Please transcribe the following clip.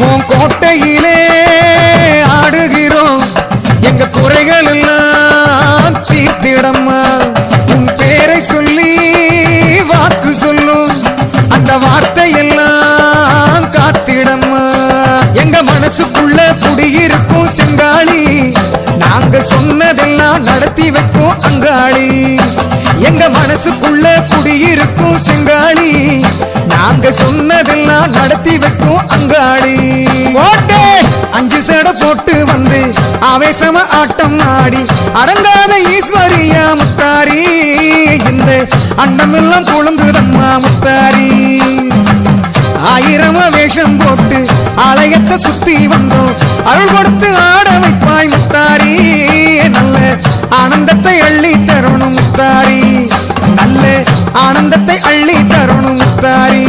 உன் கோட்டையிலே ஆடுகிறோம். எங்க குறைகள் எல்லாம் தீர்த்திடம்மா. உன் பேரை சொல்லி வாக்கு சொல்லும். அந்த வார்த்தை எல்லாம் காத்திடம்மா. எங்க மனசுக்குள்ள குடியிருக்கும் செங்காளி நாங்க சொன்னதெல்லாம் நடத்தி வைக்கும் அங்காளி. எங்க மனசுக்குள்ள குடியிருக்கும் செங்காளி நாங்க சொன்னதெல்லாம் நடத்தி வைக்கும் அங்காளி. ஓட்டே அஞ்சு சடை போட்டு வந்து ஆவேசம ஆட்டம் ஆடி அடங்காத ஈஸ்வரியா முத்தாரி. இந்த அண்டமெல்லாம் குழந்துதம்மா முத்தாரி. ஆயிரம வேஷம் போட்டு ஆலயத்தை சுத்தி வந்தோம். அருள் கொடுத்து ஆட வைப்பாய் முத்தாரி. நல்ல ஆனந்தத்தை அள்ளி தரணும் முத்தாரி. நல்ல ஆனந்தத்தை அள்ளி தரணும் முத்தாரி.